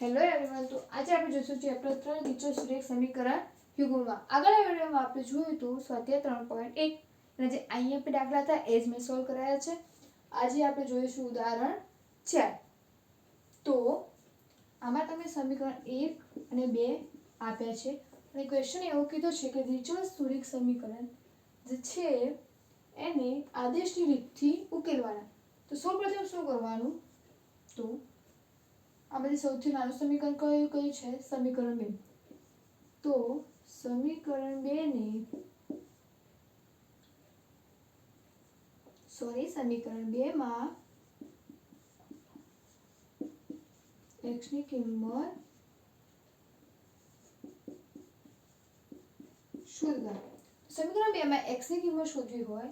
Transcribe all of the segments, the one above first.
Hello everyone તો આજે આપણે જોઈશું ચેપ્ટર ત્રણ નીચો સમીકરણ યુગોમાં. આગળના વિડીયોમાં આપણે જોયું હતું સ્વાધ્યાય ત્રણ પોઈન્ટ એક. અને જે આઈએમપી દાખલા હતા, એ જ મેં સોલ્વ કરાયા છે. આજે આપણે જોઈશું ઉદાહરણ ચાર. તો આમાં તમે સમીકરણ એક અને બે આપ્યા છે. અને ક્વેશ્ચન એવો કીધો છે કે નીચો સુરિક સમીકરણ જે છે, એને આદેશની રીતથી ઉકેલવાના. તો સૌપ્રથમ શું કરવાનું? તો આમાંથી સૌથી નાનું સમીકરણ કયું કયું છે? સમીકરણ બે. તો સમીકરણ બે ને સોરી સમીકરણ બે માં એક્સની કિંમત શોધવા. સમીકરણ બે માં એક્સની કિંમત શોધવી હોય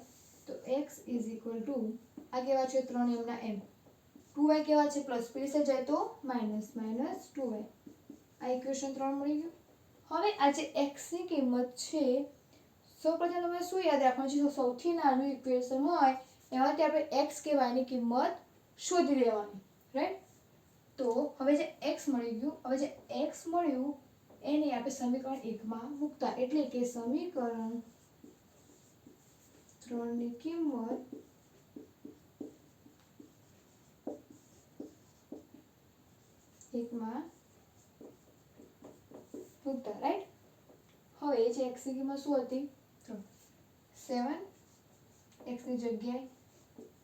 તો એક્સ ઇઝ ઇક્વલ ટુ આ કેવા છે? ત્રણ એમના એમ ટુ વાય કેવા છે? પ્લસ પીસે જાય તો માઇનસ માઇનસ ટુ વાય આ ઇક્વેશન ત્રણ મળી ગયું. હવે આ જે એક્સની કિંમત છે, સૌપ્રથમ તમે શું યાદ રાખવાનું છે? સૌથી નાનું ઇક્વેશન હોય, એમાંથી આપણે એક્સ કે y કિંમત શોધી લેવાની રાઈટ તો હવે જે એક્સ મળી ગયું, હવે જે એક્સ મળ્યું, એને આપણે સમીકરણ એકમાં મૂકતા. એટલે કે સમીકરણ ત્રણની કિંમત એકમાં મૂકતા રાઈટ હવે એ જે એક્સની કિંમત શું હતી? સેવન એક્સની જગ્યાએ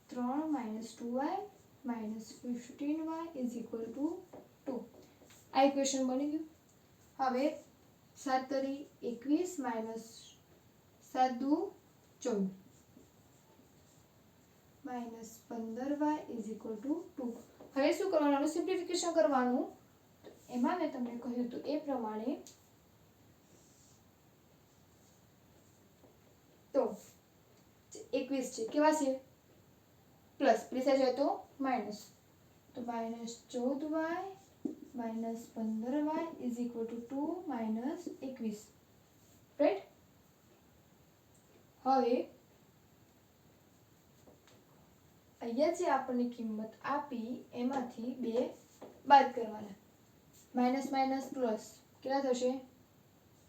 ત્રણ minus two Y minus fifteen Y is equal to two આ ઇક્વેશન બની ગયું. હવે સાત તરી એકવીસ માઇનસ સાત દુ ચૌદ. માઇનસ પંદર Y is equal to two હવે શું કરવાનું? સિમ્પ્લિફિકેશન કરવાનું. એમાં મેં તમને કહ્યું હતું એ પ્રમાણે. તો એકવીસ છે. કેવા છે? પ્લસ. પ્લસ જાય તો માઇનસ તો માઇનસ ચૌદ વાય માઇનસ પંદર Y is equal to two minus એકવીસ. રાઈટ હવે અહીંયા જે આપણને કિંમત આપી એમાંથી બે બાદ કરવાના. માઇનસ માઇનસ પ્લસ કેટલા થશે?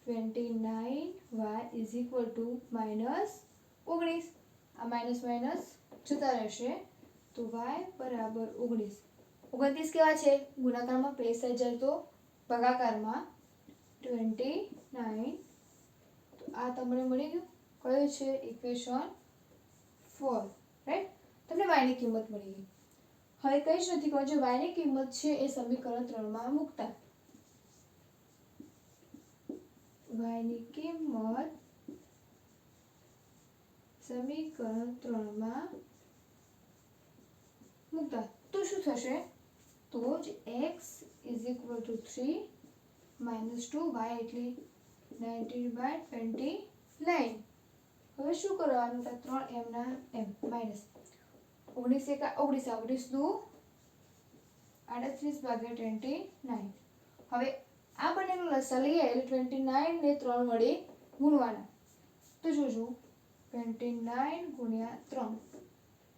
Twenty nine Y is equal to minus ઓગણીસ. આ માઇનસ માઇનસ જતા રહેશે તો વાય બરાબર ઓગણીસ. ઓગણત્રીસ કેવા છે? ગુણાકારમાં પેસ હજાર તો ભાગાકારમાં ટ્વેન્ટી નાઇન. તો આ તમને મળી ગયું. કયું છે? Equation four. રાઈટ? તમને વાયની કિંમત મળી ગઈ. હવે કઈ કહું જે વાયની કિંમત છે એ સમીકરણ ત્રણમાં મૂકતા. વાયની કિંમત સમીકરણ ત્રણમાં મૂકતા. તો શું થશે? તો જ X is equal to three minus two Y એટલે નાઇન્ટીન બાય ટ્વેન્ટી નાઇન હવે શું કરવાનું? ત્રણ એમના એમ માઇનસ ઓગણીસ એકા, ઓગણીસ ઓગણીસ દુ આડત્રીસ ભાગ્યા ટ્વેન્ટી નાઇન હવે આ બંનેનો લસા લઈએ એટલે ટ્વેન્ટી નાઇન ને ત્રણ વડે ગુણવાના. તો જોજો ટ્વેન્ટી નાઇન ગુણ્યા ત્રણ.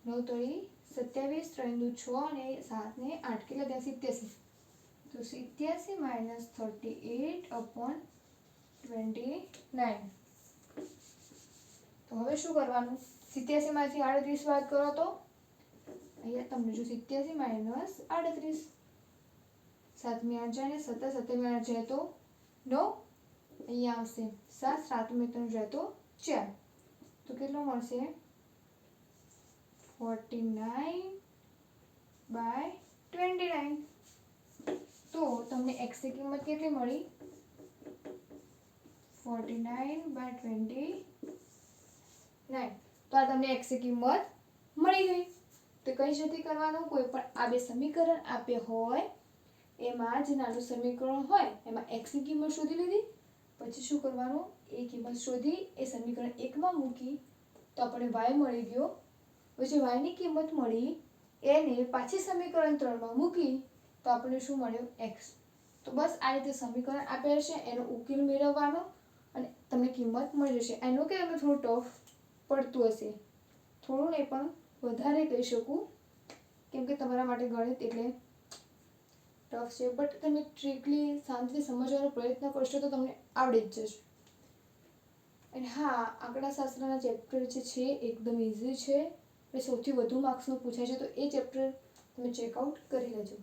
નવ તળી સત્યાવીસ, ત્રણ દુ છ અને સાતને આઠ, કેટલા ત્યાં સિત્યાસી. તો સિત્યાસી minus thirty eight upon twenty nine તો હવે શું કરવાનું? સિત્યાસીમાંથી આડત્રીસ વાત કરો તો અહીંયા તમને જો સિત્યાસી માઇનસ આડત્રીસ. સાતમી આઠ જાય ને સત્તર, સત્તરમી આઠ જાય તો નવ. અહીંયા આવશે. સાત સાતમી ત્રણ જાય તો ચાર. તો કેટલો મળશે? Forty nine by twenty nine તો તમને એક્સની કિંમત કેટલી મળી? Forty nine by twenty nine તો આ તમને એક્સની કિંમત મળી ગઈ. તો કઈ જતી કરવાનું? કોઈ પણ આ બે સમીકરણ આપ્યા હોય, એમાં જે નાનું સમીકરણ હોય, એમાં એક્સની કિંમત શોધી લીધી. પછી શું કરવાનું? એ કિંમત શોધી, એ સમીકરણ એકમાં મૂકી, તો આપણે વાય મળી ગયો. પછી વાયની કિંમત મળી, એને પાછી સમીકરણ ત્રણમાં મૂકી, તો આપણને શું મળ્યું? એક્સ તો બસ આ રીતે સમીકરણ આપેલ છે એનો ઉકેલ મેળવવાનો, અને તમને કિંમત મળી જશે. એનું કે એમાં થોડું ટફ પડતું હશે. થોડું નહીં પણ વધારે કહી શકું, કેમ કે તમારા માટે ગણિત એટલે ટફ છે. બટ તમે ટ્રીકલી શાંતિથી સમજવાનો પ્રયત્ન કરશો તો તમને આવડી જ જશે. અને હા, આંકડાશાસ્ત્રના ચેપ્ટર જે છે, એકદમ ઇઝી છે. અને સૌથી વધુ માર્ક્સનું પૂછાય છે તો એ ચેપ્ટર તમે ચેકઆઉટ કરી લેજો.